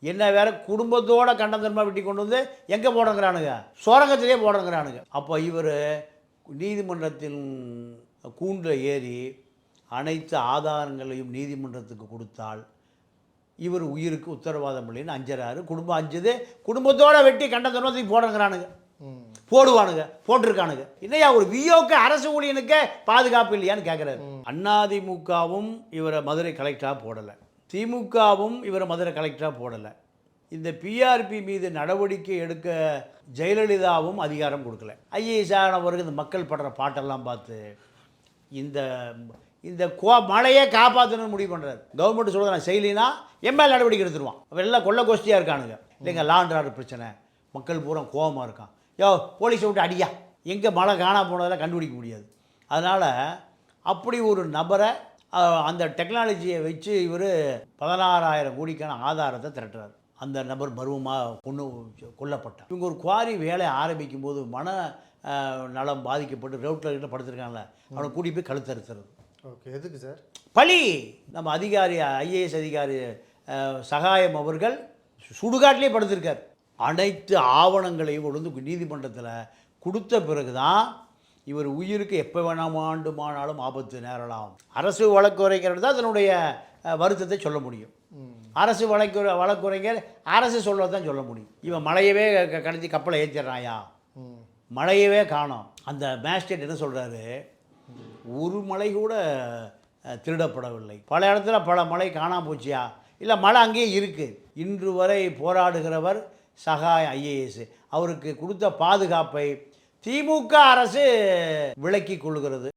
என்ன வேற குடும்பத்தோட கண்டந்தனமா வெட்டி கொண்டு வந்து எங்கே போடுங்கிறானுங்க? சோரங்கத்திலே போடுங்கிறானுங்க. அப்போ இவர் நீதிமன்றத்தின் கூண்டில் ஏறி அனைத்து ஆதாரங்களையும் நீதிமன்றத்துக்கு கொடுத்தால் இவர் உயிருக்கு உத்தரவாதம் இல்லைன்னு அஞ்சறாரு. குடும்பம் அஞ்சுது. குடும்பத்தோட வெட்டி கண்டந்தனத்துக்கு போடுங்கிறானுங்க. ம். போடுவானுங்க. போட்டிருக்கானுங்க. இல்லையா? ஒரு விஓக்கு அரசு ஊழியனுக்கே பாதுகாப்பு இல்லையான்னு கேட்குறாரு அதிமுகவும் இவரை மதுரை கலெக்டராக போடலை. திமுகவும் இவரை மதுரை கலெக்டராக போடலை. இந்த பிஆர்பி மீது நடவடிக்கை எடுக்க ஜெயலலிதாவும் அதிகாரம் கொடுக்கல. ஐஏஎஸ் ஆனவருக்கு இந்த மக்கள் படுற பாட்டெல்லாம் பார்த்து இந்த இந்த கோ மழையே காப்பாற்றணும்னு முடிவு பண்ணுறாரு கவர்மெண்ட் சொல்கிறது நான் செய்யலினா எம்எல் நடவடிக்கை எடுத்துருவான். அவர் எல்லாம் கொள்ள கோஷ்டியாக இருக்கானுங்க. இல்லைங்க லாண்ட் பிரச்சனை. மக்கள் பூரா கோபமாக இருக்கான். யோ போலீஸை விட்டு அடியா. எங்கே மழை காணாமல் போனதெல்லாம் கண்டுபிடிக்க முடியாது. அதனால் அப்படி ஒரு நபரை அந்த டெக்னாலஜியை வச்சு இவர் பதினாறாயிரம் கோடிக்கான ஆதாரத்தை திரட்டுறாரு. அந்த நபர் பருவமாக கொண்டு கொல்லப்பட்டார். இவங்க ஒரு குவாரி வேலை ஆரம்பிக்கும் போது மன நலம் பாதிக்கப்பட்டு ரோட்டில் கிட்ட படுத்திருக்காங்கல்ல அவனை கூட்டி போய் கழுத்தறுத்துறது. ஓகே எதுக்கு சார்? பழி நம்ம அதிகாரி ஐஏஎஸ் அதிகாரி சகாயம் அவர்கள் சுடுகாட்டிலே படுத்திருக்கார். அனைத்து ஆவணங்களையும் கொண்டு வந்து நீதிமன்றத்தில் கொடுத்த பிறகு தான் இவர் உயிருக்கு எப்போ வேணாமாண்டுமானாலும் ஆபத்து நேரலாம். அரசு வழக்குரைஞர் தான் அதனுடைய வருத்தத்தை சொல்ல முடியும். அரசு வழக்கு வழக்குரைஞர் அரசு சொல்லதான் சொல்ல முடியும். இவன் மழையவே க- கடத்தி கப்பலை ஏற்றிடுறாயா மழையவே காணோம். அந்த மேஸ்டேட் என்ன சொல்கிறாரு ஒரு மலை கூட திருடப்படவில்லை. பல இடத்துல பல மலை காணாம போச்சியா? இல்லை மழை அங்கேயே இருக்குது இன்று வரை போராடுகிறவர் சகாய் ஐஏஎஸ். அவருக்கு கொடுத்த பாதுகாப்பை திமுக அரசு விலக்கிக் கொள்கிறது.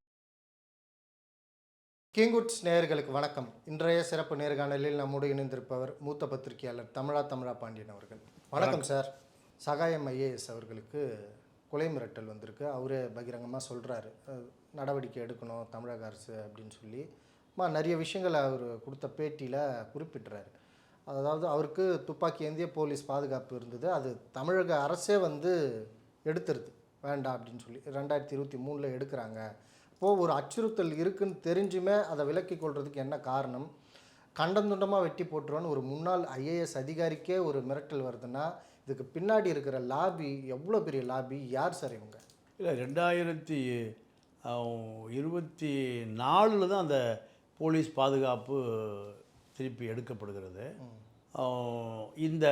கிங்குட்ஸ் நேயர்களுக்கு வணக்கம். இன்றைய சிறப்பு நேர்காணலில் நம்மோடு இணைந்திருப்பவர் மூத்த பத்திரிகையாளர் தமிழா தமிழா பாண்டியன் அவர்கள். வணக்கம் சார். சகாயம் ஐஏஎஸ் அவர்களுக்கு கொலை மிரட்டல் வந்திருக்கு. அவரே பகிரங்கமாக சொல்கிறாரு நடவடிக்கை எடுக்கணும் தமிழக அரசு அப்படின்னு சொல்லி. மா நிறைய விஷயங்களை அவர் கொடுத்த பேட்டியில் குறிப்பிட்டுறாரு அதாவது அவருக்கு துப்பாக்கி ஏந்திய போலீஸ் பாதுகாப்பு இருந்தது. அது தமிழக அரசே வந்து எடுத்துருது. வேண்டாம் அப்படின்னு சொல்லி ரெண்டாயிரத்தி இருபத்தி மூணில் எடுக்கிறாங்க. இப்போது ஒரு அச்சுறுத்தல் இருக்குன்னு தெரிஞ்சுமே அதை விலக்கி கொள்றதுக்கு என்ன காரணம்? கண்டந்துண்டமாக வெட்டி போட்டுருவோன்னு ஒரு முன்னாள் ஐஏஎஸ் அதிகாரிக்கே ஒரு மிரட்டல் வருதுன்னா இதுக்கு பின்னாடி இருக்கிற லாபி எவ்வளோ பெரிய லாபி? யார் சார் இவங்க? இல்லை ரெண்டாயிரத்தி இருபத்தி நாலில் தான் அந்த போலீஸ் பாதுகாப்பு திருப்பி எடுக்கப்படுகிறது. இந்த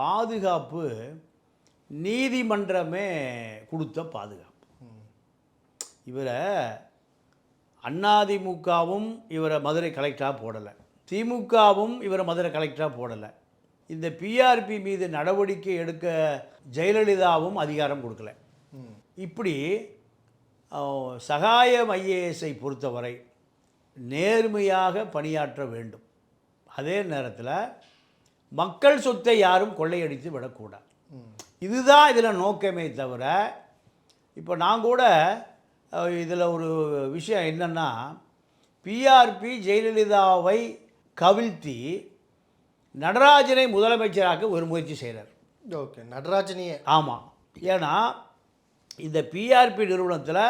பாதுகாப்பு நீதிமன்றமே கொடுத்த பாதுகாப்பு. இவரை அதிமுகவும் இவரை மதுரை கலெக்டராக போடலை. திமுகவும் இவரை மதுரை கலெக்டராக போடலை. இந்த பிஆர்பி மீது நடவடிக்கை எடுக்க ஜெயலலிதாவும் அதிகாரம் கொடுக்கல. இப்படி சகாயம் ஐஏஎஸ்ஐ பொறுத்தவரை நேர்மையாக பணியாற்ற வேண்டும். அதே நேரத்தில் மக்கள் சொத்தை யாரும் கொள்ளையடித்து விடக்கூடாது. இதுதான் இதில் நோக்கமே தவிர இப்போ நான் கூட இதில் ஒரு விஷயம் என்னென்னா பிஆர்பி ஜெயலலிதாவை கவிழ்த்தி நடராஜனை முதலமைச்சராக்க ஒரு முயற்சி செய்கிறார். ஓகே நடராஜனியே. ஆமாம் ஏன்னா இந்த பிஆர்பி நிறுவனத்தில்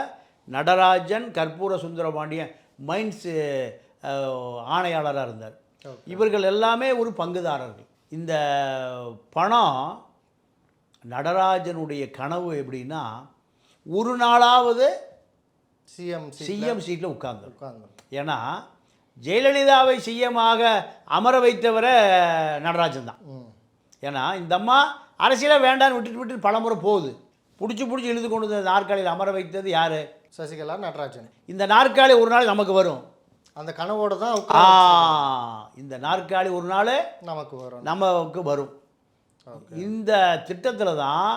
நடராஜன் கற்பூர சுந்தரபாண்டியன் மைன்ஸ் ஆணையாளராக இருந்தார். இவர்கள் எல்லாமே ஒரு பங்குதாரர்கள். இந்த பணம் நடராஜனுடைய கனவு எப்படின்னா ஒரு நாளாவது சிஎம் சிஎம் சீட்டில் உட்கார்ந்து உட்கார்ந்து ஏன்னா ஜெயலலிதாவை சிஎமாக அமர வைத்தவரை நடராஜன் தான். ஏன்னா இந்த அம்மா அரசியலே வேண்டான்னு விட்டுட்டு விட்டு பலமுறை போகுது. பிடிச்சி பிடிச்சி இழுத்து கொண்டு வந்து நாற்காலியில் அமர வைத்தது யார்? சசிகலா நடராஜன். இந்த நாற்காலி ஒரு நாள் நமக்கு வரும். அந்த கனவோட தான் இந்த நாற்காலி ஒரு நாள் நமக்கு வரும். நமக்கு வரும். இந்த திட்டத்தில் தான்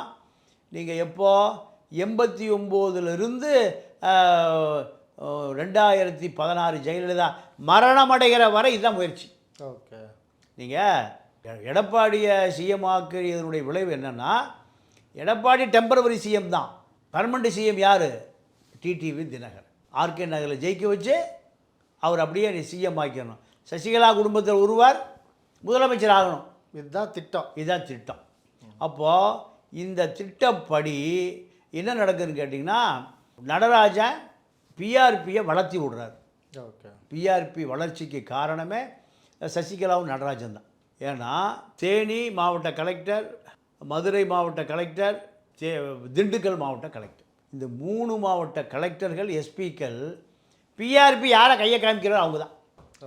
நீங்கள் எப்போ எண்பத்தி ஒம்போதுலேருந்து ரெண்டாயிரத்தி பதினாறு ஜெயலலிதா மரணமடைகிற வரை இதுதான் முயற்சி. ஓகே. நீங்கள் எடப்பாடியை சிஎம் ஆக்கியதனுடைய விளைவு என்னென்னா எடப்பாடி டெம்பரவரி சிஎம் தான். பர்மனண்ட் சிஎம் யார்? டிடிவி தினகர் ஆர்கே நகரில் ஜெயிக்க வச்சு அவர் அப்படியே நீ சிஎம் ஆக்கிடணும். சசிகலா குடும்பத்தில் ஒருவர் முதலமைச்சர் ஆகணும். இதுதான் திட்டம். இதுதான் திட்டம். அப்போது இந்த திட்டப்படி என்ன நடக்குதுன்னு கேட்டிங்கன்னா நடராஜன் பிஆர்பியை வளர்த்தி விடுறாரு. ஓகே. பிஆர்பி வளர்ச்சிக்கு காரணமே சசிகலாவும் நடராஜன் தான். ஏன்னா தேனி மாவட்ட கலெக்டர் மதுரை மாவட்ட கலெக்டர் தே திண்டுக்கல் மாவட்ட கலெக்டர். இந்த மூணு மாவட்ட கலெக்டர்கள் எஸ்பிக்கள் பிஆர்பி யாரை கையை காமிக்கிறாரோ அவங்க தான்.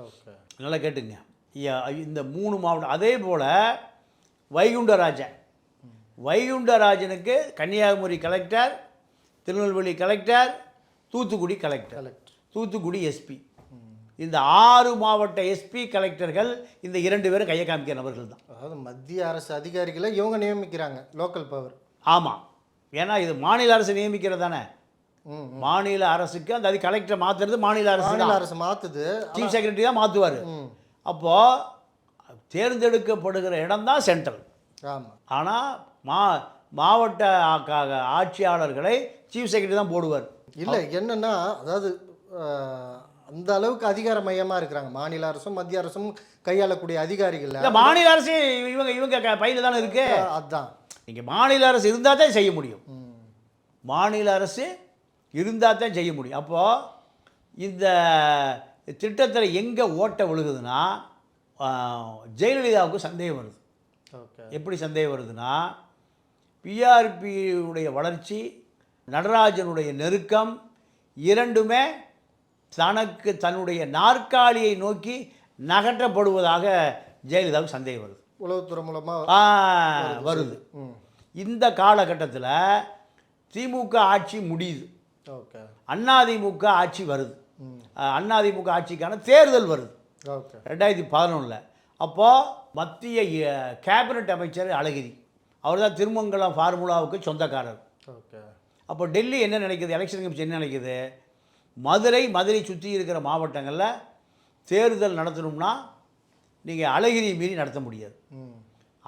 ஓகே. நல்லா கேட்டுங்க இந்த மூணு மாவட்டம் அதே போல் Vaikundarajan. வைகுண்டராஜனுக்கு Kanyakumari collector Tirunelveli collector Thoothukudi collector. Thoothukudi SP இந்த ஆறு மாவட்ட எஸ்பி கலெக்டர்கள் இந்த இரண்டு பேரும் கையை காமிக்கிற நபர்கள் தான். அதாவது மத்திய அரசு அதிகாரிகளை இவங்க நியமிக்கிறாங்க லோக்கல் பவர் ஆமாம் ஏன்னா இது மாநில அரசு நியமிக்கிறது தானே மாநில அரசுக்கு அந்த அது கலெக்டரை மாற்றுறது மாநில அரசு அரசு மாத்துது. சீஃப் செக்ரட்டரி தான் மாற்றுவார் அப்போது தேர்ந்தெடுக்கப்படுகிற இடம் தான் சென்ட்ரல் ஆமாம் ஆனால் மா மாவட்ட ஆட்சியாளர்களை சீஃப் செக்ரட்டரி தான் போடுவார். இல்லை என்னன்னா அதாவது அந்த அளவுக்கு அதிகார மையமா இருக்கிறாங்க. மாநில அரசும் மத்திய அரசும் கையாளக்கூடிய அதிகாரிகள். இல்லை மாநில அரசு இவங்க இவங்க பையில் தானே இருக்கு? அதான். இங்கே மாநில அரசு இருந்தால் தான் செய்ய முடியும். மாநில அரசு இருந்தால் தான் செய்ய முடியும். அப்போது இந்த திட்டத்தில் எங்கே ஓட்ட விழுகுதுன்னா ஜெயலலிதாவுக்கு சந்தேகம் வருது. ஓகே. எப்படி சந்தேகம் வருதுன்னா பிஆர்பியுடைய வளர்ச்சி நடராஜனுடைய நெருக்கம் இரண்டுமே தனக்கு தன்னுடைய நாற்காலியை நோக்கி நகற்றப்படுவதாக ஜெயலலிதாவுக்கு சந்தேகம் வருது. உளவுத்துறை மூலமா ஆ, வருது. இந்த காலகட்டத்தில் திமுக ஆட்சி முடியுது. ஓகே. அண்ணாதிமுக ஆட்சி வருது. அண்ணாதிமுக ஆட்சிக்கான தேர்தல் வருது. ரெண்டாயிரத்தி பதினொன்றில் அப்போது மத்திய கேபினட் அமைச்சர் அழகிரி அவர் தான் திருமங்கலம் ஃபார்முலாவுக்கு சொந்தக்காரர். ஓகே. அப்போ டெல்லி என்ன நினைக்குது? எலெக்ஷன் கமிஷன் என்ன நினைக்குது? மதுரை மதுரை சுற்றி இருக்கிற மாவட்டங்களில் தேர்தல் நடத்தணும்னா நீங்கள் அழகிரி மீறி நடத்த முடியாது.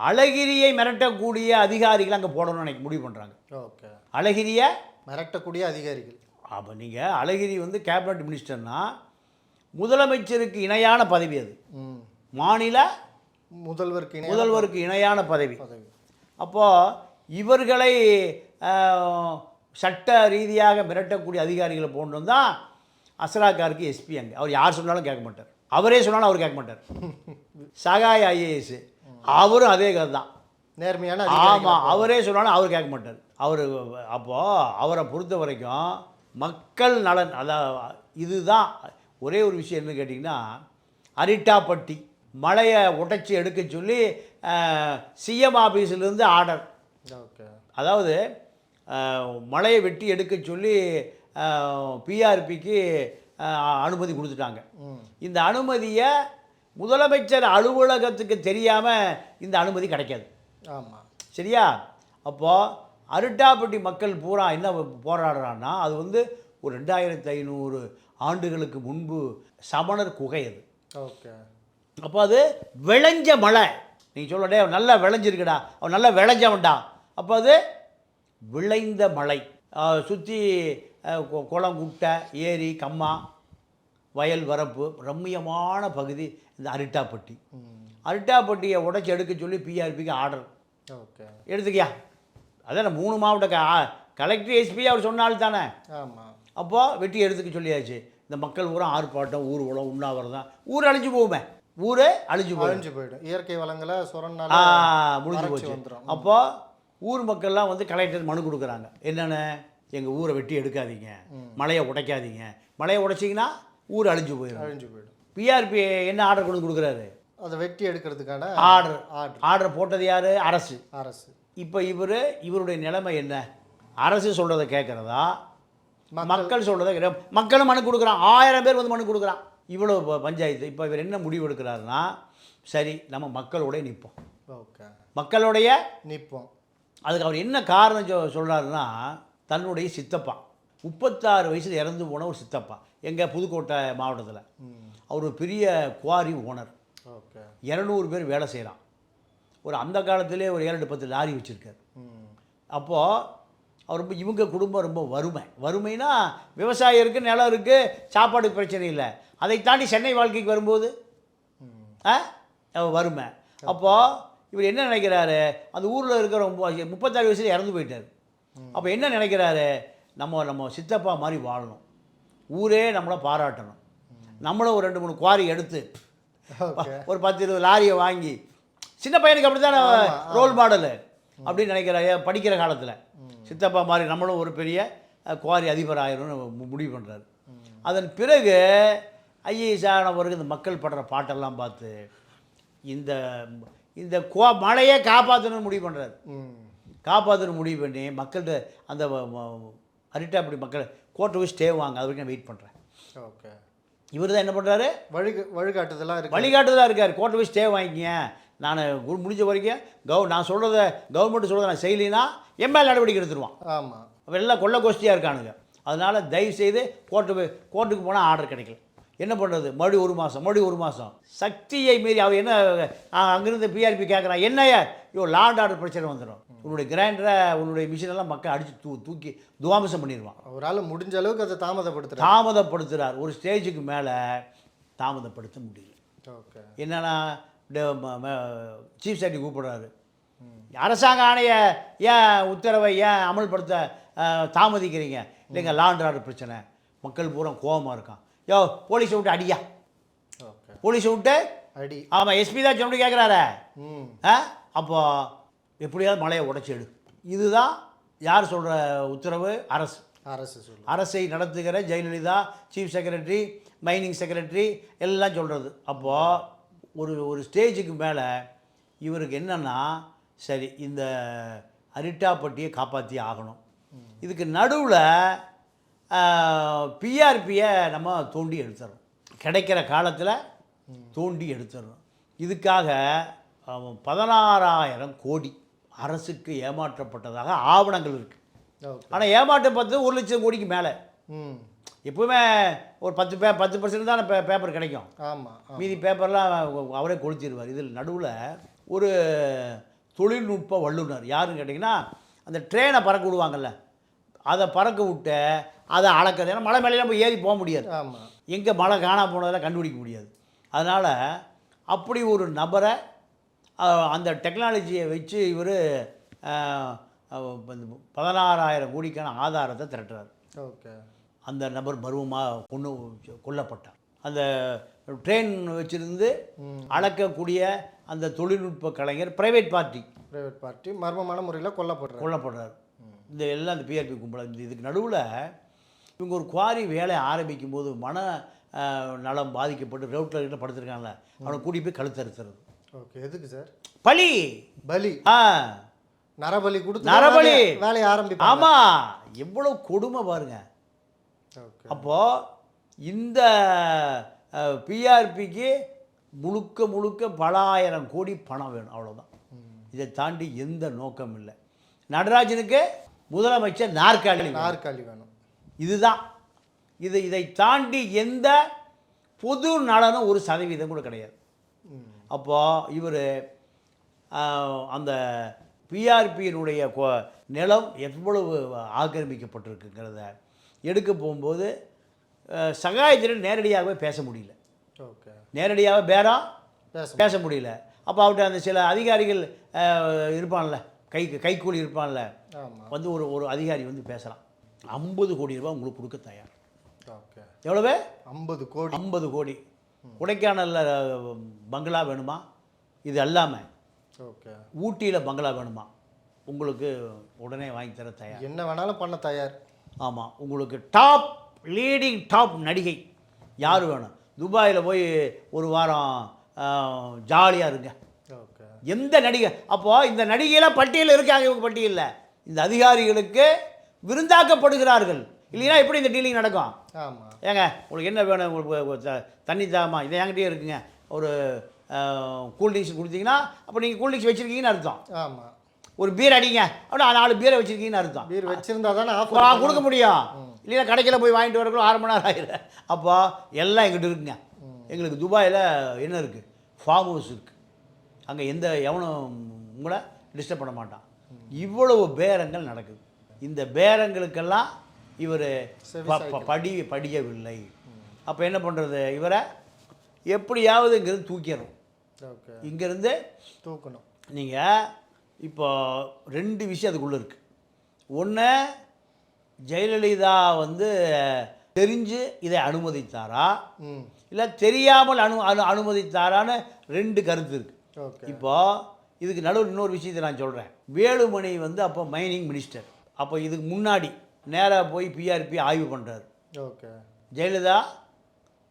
அழகிரியை மிரட்டக்கூடிய அதிகாரிகள் அங்கே போடணும்னு நினைக்க முடிவு பண்ணுறாங்க ஓகே. அழகிரியை மிரட்டக்கூடிய அதிகாரிகள். அப்போ நீங்கள் அழகிரி வந்து கேபினட் மினிஸ்டர்னா முதலமைச்சருக்கு இணையான பதவி அது. மாநில முதல்வருக்கு முதல்வருக்கு இணையான பதவி. பதவி. அப்போது இவர்களை சட்ட ரீதியாக மிரட்டக்கூடிய அதிகாரிகளை போன்று தான் அசராக்காருக்கு எஸ்பி அங்கே. அவர் யார் சொன்னாலும் கேட்க மாட்டார். அவரே சொன்னாலும் அவர் கேட்க மாட்டார். சகாய் ஐஏஎஸ். அவரும் அதே கதை தான். நேர்மையான ஆமாம் அவரே சொன்னாலும் அவர் கேட்க மாட்டார். அவர் அப்போது அவரை பொறுத்த வரைக்கும் மக்கள் நலன் அதான் இதுதான். ஒரே ஒரு விஷயம் என்ன கேட்டிங்கன்னா அரிட்டாப்பட்டி மலையை உடைச்சி எடுக்க சொல்லி சிஎம் ஆஃபீஸிலேருந்து ஆர்டர். ஓகே. அதாவது மலையை வெட்டி எடுக்க சொல்லி பிஆர்பிக்கு அனுமதி கொடுத்துட்டாங்க. இந்த அனுமதியை முதலமைச்சர் அலுவலகத்துக்கு தெரியாமல் இந்த அனுமதி கிடைக்காது. ஆமாம் சரியா? அப்போது அருட்டாப்பட்டி மக்கள் பூரா என்ன போராடுறான்னா அது வந்து ஒரு ரெண்டாயிரத்தி ஐநூறு ஆண்டுகளுக்கு முன்பு சமணர் குகை அது. ஓகே. அப்போ அது விளைஞ்ச மலை. நீங்கள் சொல்லடே அவன் நல்லா விளைஞ்சிருக்குடா அவன் நல்லா விளைஞ்சவன்டா. அப்போ அது விளைந்த மலை. சுற்றி குளம் குட்டை ஏரி கம்மா வயல் வரப்பு ரம்மியமான பகுதி இந்த அரிட்டாப்பட்டி அரிட்டாப்பட்டியை உடைச்சி எடுக்க சொல்லி பிஆர்பிக்கு ஆர்டர். ஓகே. எடுத்துக்கியா? அதான் மூணு மாவட்ட க கலெக்டர் எஸ்பி அவர் சொன்னால் தானே? ஆமாம் அப்போது வெட்டி எடுத்துக்க சொல்லியாச்சு. இந்த மக்கள் பூரா ஆர்ப்பாட்டம் ஊர் உலம் உண்ணாவிரதம் ஊர் அழிஞ்சு போகுமே. ஊரே அழிஞ்சு போகும் அழிஞ்சு போயிடும். இயற்கை வளங்களை சுரண்டால முடிஞ்சு போச்சு. வந்துரும். அப்போ ஊர் மக்கள்லாம் வந்து கலெக்டர் மனு கொடுக்குறாங்க. என்னென்ன? எங்கள் ஊரை வெட்டி எடுக்காதீங்க. மலையை உடைக்காதீங்க. மலையை உடைச்சிங்கன்னா ஊர் அழிஞ்சு போயிடும். அழிஞ்சு போயிடும். பிஆர்பி என்ன ஆர்டர் கொண்டு கொடுக்குறாரு? அதை வெட்டி எடுக்கிறதுக்கான ஆர்டர். ஆர்டர். ஆர்டர் போட்டது யார்? அரசு. அரசு. இப்போ இவர் இவருடைய நிலைமை என்ன? அரசு சொல்கிறத கேட்குறதா மக்கள். சொல்கிறத மக்களும் மனு கொடுக்குறான். ஆயிரம் பேர் வந்து மனு கொடுக்குறான். இவ்வளோ ப- பஞ்சாயத்து. இப்போ இவர் என்ன முடிவு எடுக்கிறாருன்னா சரி நம்ம மக்களோடய நிற்போம் ஓகே. மக்களுடைய நிற்போம் அதுக்கு அவர் என்ன காரணம் சொ சொல்கிறாருன்னா தன்னுடைய சித்தப்பா. முப்பத்தாறு வயசில் இறந்து போன ஒரு சித்தப்பா. எங்கள் புதுக்கோட்டை மாவட்டத்தில். அவர் ஒரு பெரிய குவாரி ஓனர். ஓகே. இரநூறு பேர் வேலை செய்கிறான் ஒரு அந்த காலத்திலே ஒரு ஏழு பத்து லாரி வச்சுருக்காரு. அப்போது அவர் ரொம்ப இவங்க குடும்பம் ரொம்ப வறுமை. வறுமைனா விவசாயம் இருக்குது நிலம் இருக்குது சாப்பாடுக்கு பிரச்சனை இல்லை. அதை தாண்டி சென்னை வாழ்க்கைக்கு வரும்போது வறுமை. அப்போது இவர் என்ன நினைக்கிறாரு? அந்த ஊரில் இருக்கிற முப்பத்தாறு வயசுல இறந்து போயிட்டார். அப்போ என்ன நினைக்கிறாரு? நம்ம நம்ம சித்தப்பா மாதிரி வாழணும். ஊரே நம்மளை பாராட்டணும். நம்மளும் ஒரு ரெண்டு மூணு குவாரி எடுத்து ஒரு பத்து இருபது லாரியை வாங்கி சின்ன பையனுக்கு அப்படி தானே ரோல் மாடலு அப்படின்னு நினைக்கிற ஏன்? படிக்கிற காலத்தில். சித்தப்பா மாதிரி நம்மளும் ஒரு பெரிய குவாரி அதிபர் ஆயிரும்னு முடிவு பண்ணுறாரு அதன் பிறகு ஐஏஎஸ் ஆனவருக்கு இந்த மக்கள் படுற பாட்டெல்லாம் பார்த்து இந்த இந்த கோ மழையே காப்பாற்றணும்னு முடிவு பண்ணுறாரு காப்பாற்றணும் முடிவு பண்ணி மக்கள்கிட்ட அந்த வ- அரிட்டாப்படி மக்கள் கோர்ட்டு போய் ஸ்டே வாங்க. அது வரைக்கும் நான் வெயிட் பண்ணுறேன் ஓகே. இவர் தான் என்ன பண்ணுறாரு வழிக வழிகாட்டுதலாம் இருக்கு வழிகாட்டுதலாக இருக்கார். கோர்ட்டு போய் ஸ்டே வாங்கிக்கங்க நான் முடிஞ்ச வரைக்கும் கவு நான் சொல்கிறத கவர்மெண்ட் சொல்கிறத நான் செய்யலைன்னா எம்எல் நடவடிக்கை எடுத்துருவான். ஆமா. அவன் எல்லாம் கொள்ள கோஷ்டியாக இருக்கானுங்க. அதனால் தயவு செய்து கோர்ட்டு கோர்ட்டுக்கு போனால் ஆர்டர் கிடைக்கல. என்ன பண்ணுறது மறுபடியும் ஒரு மாதம் மறுபடியும் ஒரு மாதம் சக்தியை மீறி அவன் என்ன அங்கிருந்து பிஆர்பி கேட்குறான் என்னையா ஐயோ? லாண்ட் ஆர்டர் பிரச்சனை வந்துடும் உன்னுடைய கிரைண்டரை உன்னுடைய மிஷினெல்லாம் மக்கள் அடித்து தூ தூக்கி துவாமசம் பண்ணிடுவான் அவரால் முடிஞ்ச அளவுக்கு அதை தாமதப்படுத்துறாரு. தாமதப்படுத்துகிறார் ஒரு ஸ்டேஜுக்கு மேலே தாமதப்படுத்த முடியல. ஓகே. என்னன்னா சீஃப் செக்ரட்டரி கூப்பிடுறாரு. அரசாங்க ஆணைய ஏன் உத்தரவை ஏன் அமல்படுத்த தாமதிக்கிறீங்க? இல்லைங்க லாண்ட் ஆர்டர் பிரச்சனை. மக்கள் பூரா கோவமாக இருக்கான். யோ போலீஸை விட்டு அடியா? போலீஸை விட்டு அடி. ஆமாம் எஸ்பி தான் சொல்லி கேட்குறாரு ஆ? அப்போ எப்படியாவது மலையை உடைச்சி எடு. இதுதான் யார் சொல்கிற உத்தரவு? அரசு. அரசு சொல்லு அரசை நடத்துகிற Jayalalithaa chief secretary mining secretary எல்லாம் சொல்கிறது அப்போது ஒரு ஒரு ஸ்டேஜுக்கு மேலே இவருக்கு என்னன்னா சரி இந்த அரிட்டாப்பட்டியை காப்பாற்றி ஆகணும். இதுக்கு நடுவில் பிஆர்பியை நம்ம தோண்டி எடுத்துறோம். கிடைக்கிற காலத்தில் தோண்டி எடுத்துடணும் இதுக்காக பதினாறாயிரம் கோடி அரசுக்கு ஏமாற்றப்பட்டதாக ஆவணங்கள் இருக்குது ஆனால் ஏமாற்றப்பட்டது ஒரு லட்சம் கோடிக்கு மேலே. ம். எப்பவுமே ஒரு பத்து பே பத்து பர்சன்ட் தான் பே பேப்பர் கிடைக்கும். ஆமா ஆ. மீதி பேப்பர்லாம் அவரே கொளுத்திடுவார் இதில் நடுவில் ஒரு தொழில்நுட்ப வல்லுனர். யாருன்னு கேட்டிங்கன்னா அந்த ட்ரெயினை பறக்க விடுவாங்கல்ல. அதை பறக்க விட்டு அதை அளக்கிறது. ஏன்னா மலை மேலே போய் ஏறி போக முடியாது. ஆமா. எங்கே மழை காணா போனதெல்லாம் கண்டுபிடிக்க முடியாது. அதனால் அப்படி ஒரு நபரை அந்த டெக்னாலஜியை வச்சு இவர் பதினாறாயிரம் கோடிக்கான ஆதாரத்தை திரட்டுறாரு. ஓகே. அந்த நபர் பருவமாக கொண்டு கொல்லப்பட்டார். அந்த ட்ரெயின் வச்சிருந்து அளக்கக்கூடிய அந்த தொழில்நுட்ப கலைஞர் பிரைவேட் பார்ட்டி பிரைவேட் பார்ட்டி மர்மமான முறையில் கொல்லப்படுறாரு. கொல்லப்படுறார். இந்த எல்லாம் இந்த பிஆர்பி கும்பல் இந்த இதுக்கு நடுவில் இவங்க ஒரு குவாரி வேலை ஆரம்பிக்கும் போது மன நலம் பாதிக்கப்பட்டு ரோட்டில் கிட்ட படுத்திருக்காங்கல்ல அவனை கூட்டி போய் கழுத்தறுத்துறது. ஓகே எதுக்கு சார்? பலி! பலி. ஆ. நரபலி கொடுத்து நரபலி. வேலையை- ஆரம்பிப்பாங்க. ஆமாம் எவ்வளோ கொடுமை பாருங்க. ஓகே அப்போது இந்த பிஆர்பிக்கு முழுக்க முழுக்க பல ஆயிரம் கோடி பணம் வேணும். அவ்வளோதான் இதை தாண்டி எந்த நோக்கம் இல்லை. நடராஜனுக்கு முதலமைச்சர் நாற்காலி வேணும். நாற்காலி வேணும். இதுதான். இது இதை தாண்டி எந்த பொது நலனும் ஒரு சதவீதம் கூட கிடையாது. அப்போது இவர் அந்த பிஆர்பியினுடைய நிலம் எவ்வளவு ஆக்கிரமிக்கப்பட்டிருக்குங்கிறத எடுக்க போகும்போது அஹ், சகாயத்தினர் நேரடியாகவே பேச முடியல. ஓகே. நேரடியாக பேரா? பேச முடியல. அப்போ அவர்கிட்ட அந்த சில அதிகாரிகள் இருப்பான்ல கை கைக்கூலி இருப்பான்ல வந்து ஒரு ஒரு அதிகாரி வந்து பேசலாம். ஐம்பது கோடி ரூபாய் உங்களுக்கு கொடுக்க தயார். ஓகே. எவ்வளவு? ஐம்பது கோடி. ஐம்பது கோடி. கொடைக்கானலில் பங்களா வேணுமா? இது அல்லாமல் ஓகே. ஊட்டியில் பங்களா வேணுமா? உங்களுக்கு உடனே வாங்கி தர தயார். என்ன வேணாலும் பண்ண தயார். ஆமாம் உங்களுக்கு டாப் லீடிங் டாப் நடிகை யார் வேணும்? துபாயில் போய் ஒரு வாரம் ஜாலியாக இருங்க. எந்த நடிகை அப்போது இந்த நடிகையெல்லாம் பட்டியலில் இருக்காங்க இவங்க பட்டியலில். இந்த அதிகாரிகளுக்கு விருந்தாக்கப்படுகிறார்கள். இல்லைன்னா எப்படி இந்த டீலிங் நடக்கும்? ஆமாம் ஏங்க உங்களுக்கு என்ன வேணும்? உங்களுக்கு தண்ணி தாமா? இதை என்கிட்டயே இருக்குங்க. ஒரு கூல்ட்ரிங்க்ஸ் கொடுத்தீங்கன்னா அப்போ நீங்கள் கூல்ட்ரிங்க்ஸ் வச்சுருக்கீங்கன்னு அர்த்தம். ஆமாம் ஒரு பீர் அடிங்க. அப்படின்னா நாலு பீரை வச்சுருக்கீங்கன்னு அர்த்தம். பீர் வச்சிருந்தா தானே ஆஃபர் கொடுக்க முடியும். இல்லைன்னா கடைக்கில் போய் வாங்கிட்டு வரக்குள்ள ஆறு மணி நேரம் ஆயிடும் அப்போ எல்லாம் எங்கிட்ட இருக்குங்க. எங்களுக்கு துபாயில் என்ன இருக்குது ஃபார்ம் ஹவுஸ் இருக்குது அங்கே எந்த எவனும் உங்களை டிஸ்டர்ப் பண்ண மாட்டான். இவ்வளவு பேரங்கள் நடக்குது. இந்த பேரங்களுக்கெல்லாம் இவர் படி படியவில்லை. அப்போ என்ன பண்ணுறது இவரை எப்படியாவது இங்கேருந்து தூக்கிடணும். இங்கேருந்து தூக்கணும். நீங்கள் இப்போ ரெண்டு விஷயம் அதுக்குள்ளே இருக்குது ஒன்று ஜெயலலிதா வந்து தெரிஞ்சு இதை அனுமதித்தாரா? இல்லை தெரியாமல் அனு அனு அனுமதித்தாரான்னு ரெண்டு கருத்து இருக்குது ஓகே. இப்போ இதுக்கு நடுவில் இன்னொரு விஷயத்தை நான் சொல்கிறேன் வேலுமணி வந்து அப்போ மைனிங் மினிஸ்டர் அப்போ இதுக்கு முன்னாடி நேராக போய் பிஆர்பி ஆய்வு பண்ணுறாரு ஓகே. ஜெயலலிதா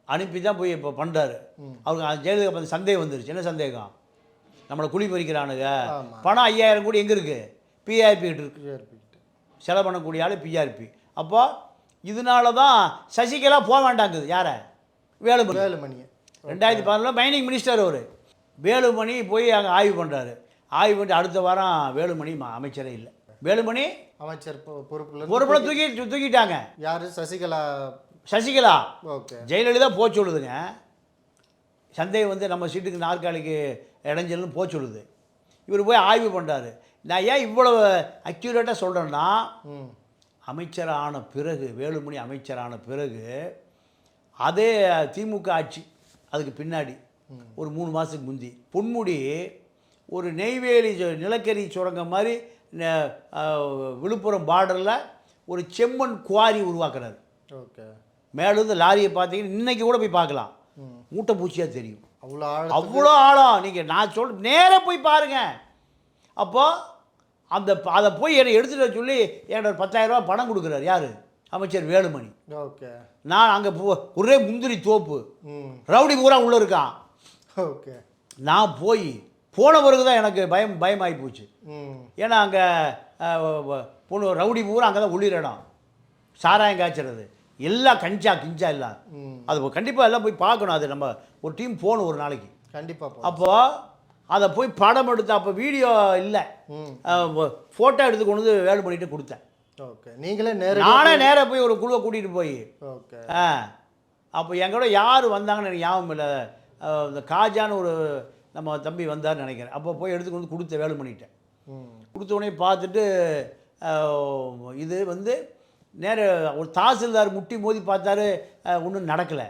அனுப்பி தான் போய் இப்போ பண்ணுறாரு அவருக்கு ஜெயலலிதா சந்தேகம் வந்துருச்சு. என்ன சந்தேகம்? நம்மளை குழி பறிக்கிறானுங்க. பணம் ஐயாயிரம் கோடி எங்கே இருக்குது பிஆர்பி கிட்ட இருக்கு. செலவு பண்ணக்கூடிய ஆள் பிஆர்பி அப்போ இதனால தான் சசிகலா போக வேண்டாங்குது. யாரை? வேலுமணி. வேலுமணியை ரெண்டாயிரத்தி பதினொன்றில் மைனிங் மினிஸ்டர் அவர். வேலுமணி போய் அங்கே ஆய்வு பண்ணுறாரு ஆய்வு பண்ணிட்டு அடுத்த வாரம் வேலுமணி அமைச்சரே இல்லை. வேலுமணி அமைச்சர் பொறுப்புல பொறுப்புல தூக்கி தூக்கிட்டாங்க. யாரு? சசிகலா. சசிகலா. ஓகே. ஜெயலலிதா போக சொல்லுதுங்க. சந்தேகம் வந்து நம்ம சீட்டுக்கு நாற்காலிக்கு இடைஞ்சல்னு போக சொல்லுது. இவர் போய் ஆய்வு பண்ணுறாரு நான் ஏன் இவ்வளவு அக்யூரேட்டாக சொல்கிறேன்னா அமைச்சரான பிறகு வேலுமணி அமைச்சரான பிறகு அதே திமுக ஆட்சி அதுக்கு பின்னாடி ஒரு மூணு மாதத்துக்கு முந்தி. பொன்முடி ஒரு நெய்வேலி நிலக்கரி சுரங்கம் மாதிரி விழுப்புரம் பார்டரில் ஒரு செம்மண் குவாரி உருவாக்குறாரு. ஓகே. மேலேருந்து லாரியை பார்த்தீங்கன்னா இன்னைக்கு கூட போய் பார்க்கலாம். மூட்டை பூச்சியாக தெரியும். அவ்வளோ ஆழ அவ்வளோ ஆழம். நீங்கள் நான் சொல் நேராக போய் பாருங்க. அப்போ அந்த அதை போய் என்னை எடுத்துகிட்டு சொல்லி 10000 ரூபாய் பணம் கொடுக்குறாரு. யார்? அமைச்சர் வேலுமணி. ஓகே. நான் அங்கே போ ஒரே முந்திரி தோப்பு. ரவுடி பூரா உள்ளே இருக்கான். ஓகே. நான் போய் போன பிறகு தான் எனக்கு பயம் பயமாகி போச்சு. ஏன்னா அங்கே பொண்ணு ரவுடி பூரா அங்கே தான் உள்ளிர இடம் சாராயம் காய்ச்சறது. எல்லாம் கஞ்சா கிஞ்சா எல்லாம் அது கண்டிப்பாக எல்லாம் போய் பார்க்கணும். அது நம்ம ஒரு டீம் போகணும் ஒரு நாளைக்கு. கண்டிப்பா போ அப்போ அதை போய் படம் எடுத்து அப்போ வீடியோ இல்லை. ஃபோட்டோ எடுத்து கொண்டு வந்து வேலை பண்ணிட்டு கொடுத்தேன். ஓகே. நீங்களே நேரடி நானே நேராக போய் ஒரு குழுவை கூட்டிகிட்டு போய். ஓகே. ஆ. அப்போ என் கூட யார் வந்தாங்கன்னு எனக்கு ஞாபகம் இல்லை. இந்த காஜான்னு ஒரு நம்ம தம்பி வந்தார்னு நினைக்கிறேன். அப்போ போய் எடுத்து கொண்டு வந்து கொடுத்த வேலை பண்ணிட்டேன். கொடுத்த உடனே பார்த்துட்டு இது வந்து நேர ஒரு தாசில்தார் முட்டி மோதி பார்த்தாரு ஒன்றும் நடக்கலை.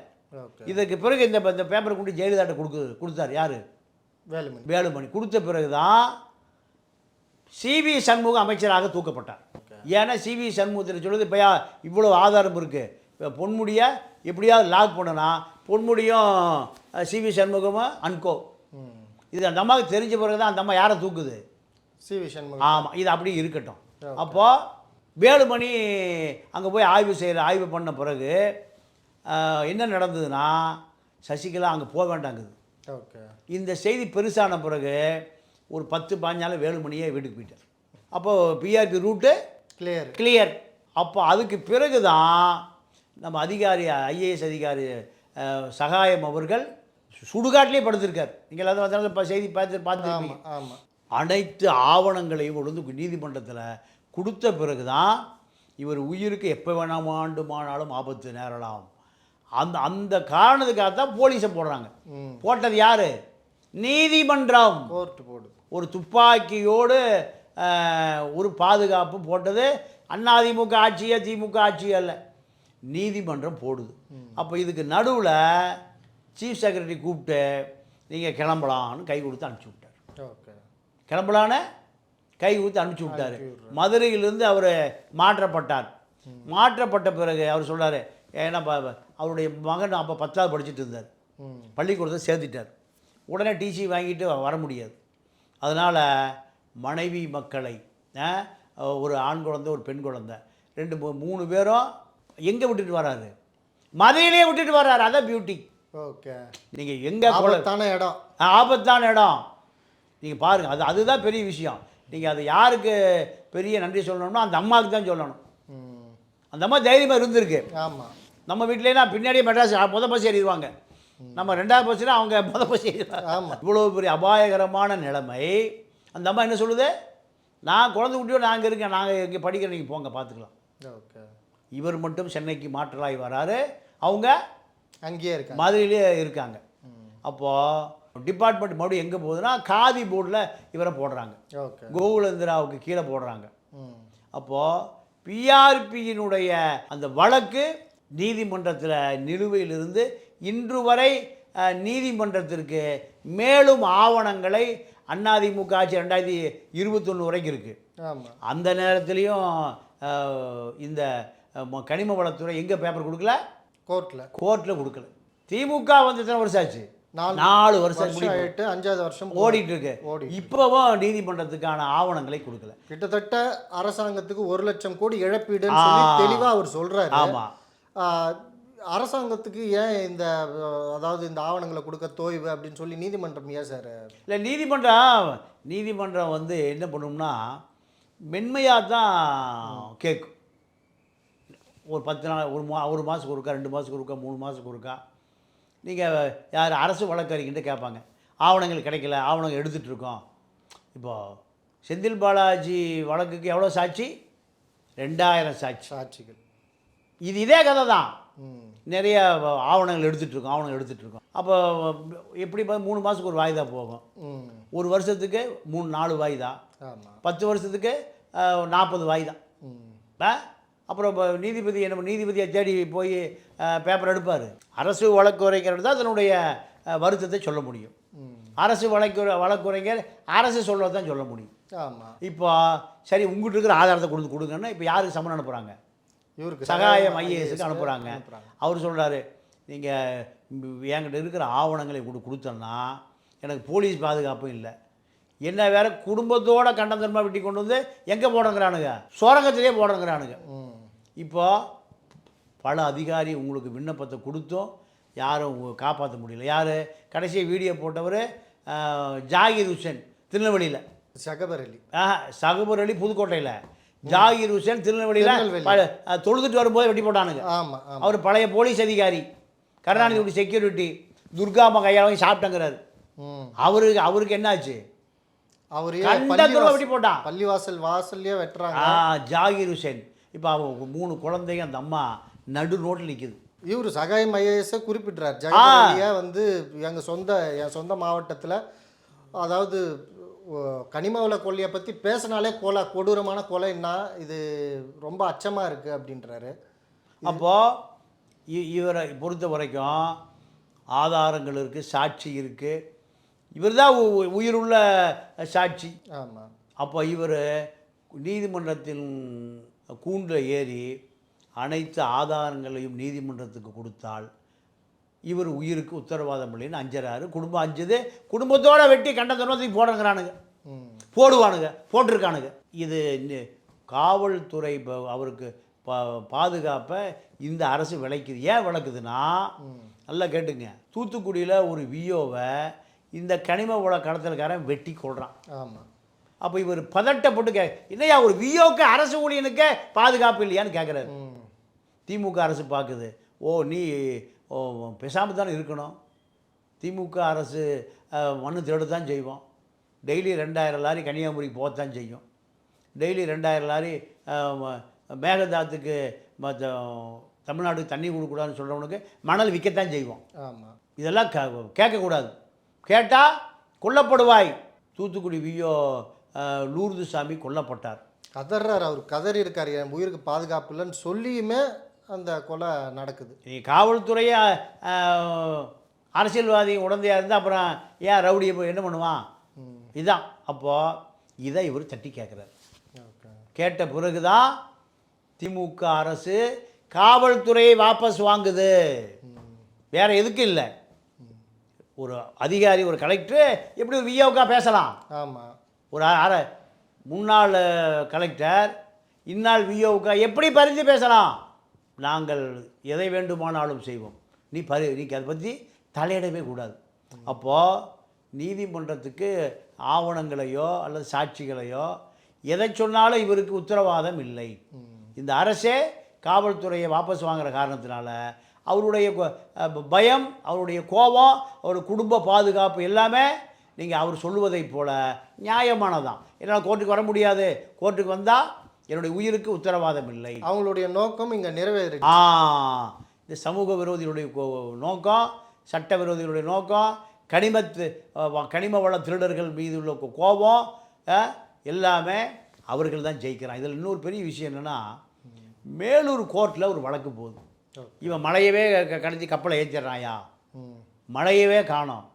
இதற்கு பிறகு இந்த இந்த பேப்பரை கொண்டு ஜெயலலிதாட்ட கொடுக்கு கொடுத்தாரு. யார்? வேலுமணி. வேலுமணி. கொடுத்த பிறகு தான் சிவி சண்முகம் அமைச்சராக தூக்கப்பட்டார். ஏன்னா சிவி சண்முகத்தில் சொல்லுது இப்போ இவ்வளோ ஆதாரம் இருக்குது இப்போ பொன்முடியை எப்படியாவது லாக் பண்ணனா பொன்முடியும் சிவி சண்முகமும் அன்கோ. இது அந்த அம்மாவுக்கு தெரிஞ்ச பிறகு தான் அந்த அம்மா யாரை தூக்குது? C V Shanmugam. ஆமாம் இது அப்படியே இருக்கட்டும். அப்போது வேலுமணி அங்கே போய் ஆய்வு செய்கிற ஆய்வு பண்ண பிறகு என்ன நடந்ததுன்னா சசிகலா அங்கே போக வேண்டாங்குது. ஓகே. இந்த செய்தி பெருசான பிறகு ஒரு பத்து பாஞ்சாலும் வேலுமணியே வீட்டுக்கு போயிட்டார். அப்போது பிஆர்பி ரூட்டு கிளியர் கிளியர் அப்போ அதுக்கு பிறகு தான் நம்ம அதிகாரி ஐஏஎஸ் அதிகாரி சகாயம் அவர்கள் சுடுகாட்டிலே படுத்திருக்கார். நீங்கள் எல்லாரும் வந்தாலும் இப்போ செய்தி பார்த்து ஆமாம் ஆமாம் அனைத்து ஆவணங்களையும் கொண்டு நீதிமன்றத்தில் கொடுத்த பிறகு தான் இவர் உயிருக்கு எப்போ வேணாமாண்டுமானாலும் ஆபத்து நேரலாம். அந்த அந்த காரணத்துக்காக தான் போலீஸை போடுறாங்க. போட்டது யாரு? நீதிமன்றம். கோர்ட்டு போடுது. ஒரு துப்பாக்கியோடு ஒரு பாதுகாப்பு போட்டது அதிமுக ஆட்சியா திமுக ஆட்சியா அல்ல நீதிமன்றம் போடுது. அப்போ இதுக்கு நடுவில் சீஃப் செக்ரட்டரி கூப்பிட்டு நீங்கள் கிளம்பலான்னு கை கொடுத்து அனுப்பிச்சி விட்டார். ஓகே. கிளம்பலான்னு கை கொடுத்து அனுப்பிச்சி விட்டார். மதுரையிலிருந்து அவர் மாற்றப்பட்டார். மாற்றப்பட்ட பிறகு அவர் சொல்றாரு ஏன்னா அவருடைய மகன் அப்போ பத்தாவது படிச்சுட்டு இருந்தார். பள்ளிக்கூடத்தை சேர்த்துட்டார். உடனே டிசி வாங்கிட்டு வர முடியாது. அதனால் மனைவி மக்களை ஒரு ஆண் குழந்தை ஒரு பெண் குழந்தை. ரெண்டு மூணு பேரும் எங்கே விட்டுட்டு வராரு? மதையிலே விட்டுட்டு வர்றாரு அதான் பியூட்டி ஓகே. நீங்கள் எங்கே ஆபத்தான இடம். ஆபத்தான இடம். நீங்கள் பாருங்கள் அது அதுதான் பெரிய விஷயம். நீங்கள் அது யாருக்கு பெரிய நன்றி சொல்லணும்னா அந்த அம்மாவுக்கு தான் சொல்லணும். அந்த அம்மா தைரியமாக இருந்திருக்கு. ஆமாம் நம்ம வீட்லேனா பின்னாடியே மெட்ராஸ் முத பஸ் ஏறிடுவாங்க. நம்ம ரெண்டாவது பஸ்னா அவங்க முத பஸ் ஏறிடுவாங்க. ஆமா. இவ்வளோ பெரிய அபாயகரமான நிலைமை. அந்த அம்மா என்ன சொல்லுது? நான் குழந்தை குட்டியோடு நாங்கள் இருக்கேன். நாங்கள் இங்கே படிக்கிறேன். நீங்கள் போங்க பார்த்துக்கலாம் ஓகே. இவர் மட்டும் சென்னைக்கு மாற்றலாகி வராரு. அவங்க அங்கேயே இருக்காங்க. மதுரையிலே இருக்காங்க. அப்போது டிபார்ட்மெண்ட் மறுபடியும் எங்கே போகுதுன்னா காதி போர்டில் இவரை போடுறாங்க. கோகுலேந்திராவுக்கு கீழே போடுறாங்க. அப்போது பிஆர்பியினுடைய அந்த வழக்கு நீதிமன்றத்தில் நிலுவையிலிருந்து இன்று வரை நீதிமன்றத்திற்கு மேலும் ஆவணங்களை அதிமுக ஆட்சி ரெண்டாயிரத்தி இருபத்தொன்று வரைக்கும் இருக்குது அந்த நேரத்துலையும் இந்த கனிம வளத்துறை எங்கே பேப்பர் கொடுக்கல? கோர்ட்டில் கோர்ட்டில் கொடுக்கல. திமுக வந்து எத்தனை வருஷம் ஆச்சு? நாலு நாலு வருஷம் ஆயிட்டு அஞ்சாவது வருஷம் ஓடிட்டு இருக்கு இப்போவும் நீதிமன்றத்துக்கான ஆவணங்களை கொடுக்கல. கிட்டத்தட்ட அரசாங்கத்துக்கு ஒரு லட்சம் கோடி ஆ. தெளிவா அவர் சொல்றாரு. ஆமா. அரசாங்கத்துக்கு ஏன் இந்த அதாவது இந்த ஆவணங்களை கொடுக்க தோய்வு அப்படின்னு சொல்லி நீதிமன்றம் ஏன் சார்? இல்லை நீதிமன்றம் நீதிமன்றம் வந்து என்ன பண்ணும்னா மென்மையாக தான் கேட்கும். ஒரு பத்து நாள் ஒரு மா ஒரு மாதத்துக்கு ஒருக்கா ரெண்டு மாதத்துக்கு ஒருக்கா மூணு மாதத்துக்கு ஒருக்கா. நீங்கள் யார் அரசு வழக்கறிஞர்கிட்ட கேட்பாங்க. ஆவணங்கள் கிடைக்கல ஆவணங்கள் எடுத்துகிட்டு இருக்கோம் இப்போது செந்தில் பாலாஜி வழக்குக்கு எவ்வளோ சாட்சி? ரெண்டாயிரம் சாட்சி. சாட்சிகள். இது இதே கதை தான். நிறைய ஆவணங்கள் எடுத்துகிட்டு இருக்கோம் ஆவணங்கள் எடுத்துகிட்டு இருக்கோம் அப்போ எப்படி பார்த்தா மூணு மாதத்துக்கு ஒரு வாய்தா போகும்? ஒரு வருஷத்துக்கு மூணு நாலு வாய்தா? பத்து வருஷத்துக்கு நாற்பது வாய்தா? ஆ? அப்புறம் இப்போ நீதிபதி என்ன நீதிபதியை தேடி போய் பேப்பர் எடுப்பார். அரசு வழக்குரைஞர் தான் தன்னுடைய அஹ், வருத்தத்தை சொல்ல முடியும். அரசு வழக்கு வழக்குரைஞர் அரசு சொல்ல தான் சொல்ல முடியும். ஆமாம் இப்போ சரி உங்கள்கிட்ட இருக்கிற ஆதாரத்தை கொடுத்து கொடுங்கன்னா இப்போ யாருக்கு சம்மன் அனுப்புகிறாங்க இவருக்கு சகாயம் ஐஏஎஸ்க்கு அனுப்புகிறாங்க. அவர் சொல்கிறாரு நீங்கள் என்கிட்ட இருக்கிற ஆவணங்களை கொடு கொடுத்தோன்னா எனக்கு போலீஸ் பாதுகாப்பும் இல்லை. என்ன வேற குடும்பத்தோட கண்டந்தரமாக வெட்டி கொண்டு வந்து எங்கே போடுங்கிறானுங்க சுரங்கத்திலே போடுங்கிறானுங்க இப்போ பல அதிகாரி உங்களுக்கு விண்ணப்பத்தை கொடுத்தும். யாரும் காப்பாற்ற முடியல. யார்? கடைசி வீடியோ போட்டவர் ஜாகிர் ஹுசேன் திருநெல்வேலியில். சகபர் அலி. சகுபர் அலி புதுக்கோட்டையில். ஜாகிர் ஹுசேன் திருநெல்வேலியில் தொழுதுட்டு வரும்போது வெட்டி போட்டானுங்க. ஆமாம் அவர் பழைய போலீஸ் அதிகாரி. கருணாநிதியுடைய செக்யூரிட்டி துர்காம்மா கையால் வாங்கி சாப்பிட்டங்கிறாரு. ம். அவருக்கு அவருக்கு என்னாச்சு? அவர் வெட்டி போட்டான். பள்ளிவாசல் வாசல்லையே வெட்டுறாங்க. ஜாகிர் ஹுசேன் இப்போ அவ மூணு குழந்தைங்க அந்த அம்மா நடு ரோட்டில் நிற்குது இவர் சகாயம் ஐஏஎஸ் குறிப்பிட்டார் ஜெயலலிதா வந்து எங்கள் சொந்த என் சொந்த மாவட்டத்தில் அதாவது கனிமவள கொள்ளையை பற்றி பேசினாலே கொலை கொடூரமான கொலைன்னா இது ரொம்ப அச்சமாக இருக்குது அப்படின்றாரு. அப்போது இவரை பொறுத்த வரைக்கும் ஆதாரங்கள் இருக்குது சாட்சி இருக்குது இவர் தான் உயிருள்ள சாட்சி. ஆமாம் அப்போ இவர் நீதிமன்றத்தின் கூண்டில் ஏறி அனைத்து ஆதாரங்களையும் நீதிமன்றத்துக்கு கொடுத்தால் இவர் உயிருக்கு உத்தரவாதம் இல்லைன்னு அஞ்சறாரு. குடும்பம் அஞ்சுது. குடும்பத்தோடு வெட்டி கண்ட தர்மத்துக்கு போடுங்கிறானுங்க. போடுவானுங்க. போட்டிருக்கானுங்க. இது காவல்துறை இப்போ அவருக்கு பா பாதுகாப்பை இந்த அரசு விளைக்குது. ஏன் விளக்குதுன்னா நல்லா கேட்டுங்க. தூத்துக்குடியில் ஒரு விஓவை இந்த கனிம வள கடத்தல்காரன் வெட்டி கொள்கிறான் ஆமாம் அப்போ இவர் பதட்டப்பட்டு கே என்னையா ஒரு விஓக்கு அரசு ஊழியனுக்கே பாதுகாப்பு இல்லையான்னு கேட்குறாரு திமுக அரசு பார்க்குது ஓ நீ ஓ பேசாமல் தானே இருக்கணும். திமுக அரசு மண்ணு தேட தான் செய்வோம். டெய்லி ரெண்டாயிரம் லாரி கன்னியாகுமரிக்கு போகத்தான் செய்யும். டெய்லி ரெண்டாயிரம் லாரி மேகதாத்துக்கு மற்ற தமிழ்நாட்டுக்கு தண்ணி கொடுக்கூடாதுன்னு சொல்கிறவனுக்கு மணல் விற்கத்தான் செய்வோம். ஆமாம் இதெல்லாம் கேட்கக்கூடாது. கேட்டால் கொல்லப்படுவாய். தூத்துக்குடி விஓ லூர்து சாமி கொல்லப்பட்டார். கதறார் அவர் கதறி இருக்கார் என் உயிருக்கு பாதுகாப்பு இல்லைன்னு சொல்லியுமே அந்த கொலை நடக்குது. நீ காவல்துறையை அரசியல்வாதி உடந்தையாக இருந்தால் அப்புறம் ஏன் ரவுடியை போய் என்ன பண்ணுவான்? ம். இதான். அப்போது இதை இவர் தட்டி கேட்குறாரு கேட்ட பிறகு தான் திமுக அரசு காவல்துறையை வாபஸ் வாங்குது. வேற எதுக்கும் இல்லை. ஒரு அதிகாரி ஒரு கலெக்டர் எப்படி ஒரு விஓக்கா பேசலாம். ஆமாம் ஒரு அ- அரை. முன்னாள் கலெக்டர் இந்நாள் விஓவுக்கா எப்படி பரிந்து பேசலாம்? நாங்கள் எதை வேண்டுமானாலும் செய்வோம். நீ பரி நீக்கு அதை பற்றி தலையிடவே கூடாது. அப்போது நீதிமன்றத்துக்கு ஆவணங்களையோ அல்லது சாட்சிகளையோ எதை சொன்னாலும் இவருக்கு உத்தரவாதம் இல்லை. இந்த அரசே காவல்துறையை வாபஸ் வாங்குற காரணத்தினால அவருடைய பயம் அவருடைய கோபம் அவர் குடும்ப பாதுகாப்பு எல்லாமே நீங்கள் அவர் சொல்லுவதைப் போல நியாயமானதான். என்னால் கோர்ட்டுக்கு வர முடியாது. கோர்ட்டுக்கு வந்தால் என்னுடைய உயிருக்கு உத்தரவாதம் இல்லை. அவங்களுடைய நோக்கம் இங்கே நிறைவேறி ஆ இந்த சமூக விரோதிகளுடைய நோக்கம் சட்ட விரோதிகளுடைய நோக்கம் கனிமத்து கனிம வள திருடர்கள் மீது உள்ள கோபம் எல்லாமே அவர்கள் தான் ஜெயிக்கிறான் இதில் இன்னொரு பெரிய விஷயம் என்னென்னா மேலூர் கோர்ட்டில் ஒரு வழக்கு போகுது. இவன் மழையவே க- கடத்தி கப்பலை ஏற்றிடுறாயா மழையவே காணோம்.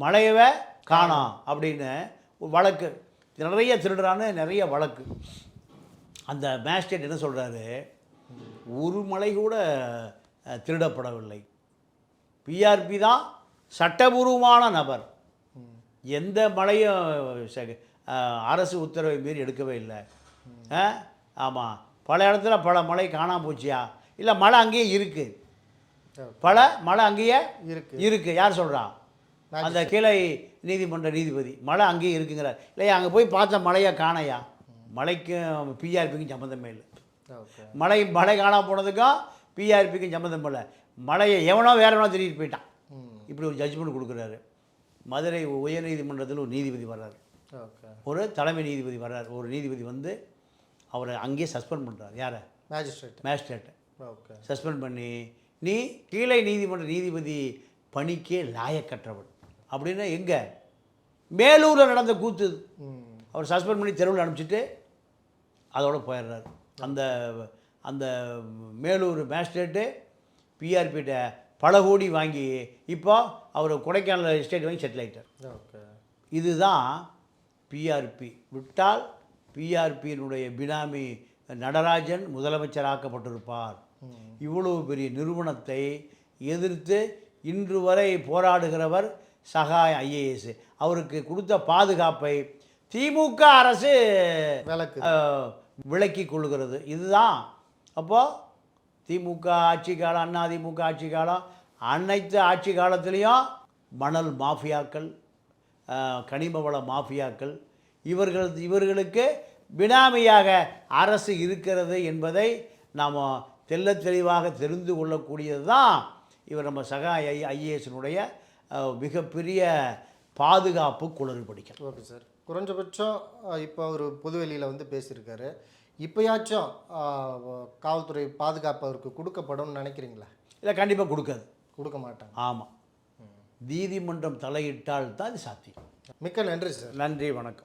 மழையவே காணோம் அப்படின்னு ஒரு வழக்கு நிறைய திருடுறான்னு நிறைய வழக்கு. அந்த மேஜிஸ்ட்ரேட் என்ன சொல்கிறாரு ஒரு மலை கூட திருடப்படவில்லை. பிஆர்பி தான் சட்டபூர்வமான நபர். எந்த மழையும் அஹ், அரசு உத்தரவை மீறி எடுக்கவே இல்லை. ஆமாம் பல இடத்துல பல மழை காணாம போச்சியா? இல்லை மழை அங்கேயே இருக்குது பல மழை அங்கேயே இருக்கு. இருக்குது யார் சொல்கிறா அந்த கிளை நீதிமன்ற நீதிபதி. மழை அங்கேயே இருக்குங்கிறார். இல்லையா அங்கே போய் பார்த்த மழையா காணையா? மழைக்கும் பிஆர்பிக்கும் சம்மந்தமே இல்லை. மழை மழை காணாம போனதுக்கும் பிஆர்பிக்கும் சம்மந்தம் இல்லை. மழையை எவனோ வேற எவனோ திருடிட்டு போயிட்டான். இப்படி ஒரு ஜட்ஜ்மெண்ட் கொடுக்குறாரு. மதுரை உயர்நீதிமன்றத்தில் ஒரு நீதிபதி வர்றாரு. ஒரு தலைமை நீதிபதி வர்றார். ஒரு நீதிபதி வந்து அவரை அங்கேயே சஸ்பெண்ட் பண்ணுறார் யாரை? மேஜிஸ்ட்ரேட் மேஜிஸ்ட்ரேட்டை சஸ்பெண்ட் பண்ணி நீ கீழே நீதிமன்ற நீதிபதி பணிக்கே லாயக்கற்றவன். அப்படின்னா எங்கே? மேலூரில் நடந்த கூத்து. அவர் சஸ்பெண்ட் பண்ணி தெருவில் அனுப்பிச்சிட்டு அதோட போயிடுறாரு. அந்த அந்த மேலூர் மேஜிஸ்ட்ரேட்டு பிஆர்பிகிட்ட பல கோடி வாங்கி இப்போ அவர் கொடைக்கானல் எஸ்டேட் வாங்கி செட்டில் ஆகிட்டார் ஓகே. இதுதான் பிஆர்பி விட்டால் பிஆர்பியினுடைய பினாமி நடராஜன் முதலமைச்சராக்கப்பட்டிருப்பார் இவ்வளவு பெரிய நிறுவனத்தை எதிர்த்து இன்று வரை போராடுகிறவர் சகாய் ஐஏஎஸ். அவருக்கு கொடுத்த பாதுகாப்பை திமுக அரசு விளக்கு அஹ், விலக்கிக் கொள்கிறது. இதுதான். அப்போது திமுக ஆட்சி காலம் அண்ணா திமுக ஆட்சி காலம் அனைத்து ஆட்சி காலத்திலையும் மணல் மாஃபியாக்கள் கனிம வள மாஃபியாக்கள் இவர்கள் இவர்களுக்கு பினாமியாக அரசு இருக்கிறது என்பதை நாம் தெள்ளத் தெளிவாக தெரிந்து கொள்ளக்கூடியது தான் இவர் நம்ம சகா ஐ ஐஏஎஸ்னுடைய மிகப்பெரிய பாதுகாப்பு குளறுபடிகள் ஓகே சார். குறைஞ்சபட்சம் இப்போ அவர் பொதுவெளியில் வந்து பேசியிருக்காரு. இப்போயாச்சும் காவல்துறை பாதுகாப்பு அவருக்கு கொடுக்கப்படும்னு நினைக்கிறீங்களா? இல்லை கண்டிப்பாக கொடுக்காது. கொடுக்க மாட்டாங்க. ஆமாம் நீதிமன்றம் தலையிட்டால் தான் இது சாத்தியம். மிக்க நன்றி சார். நன்றி வணக்கம்.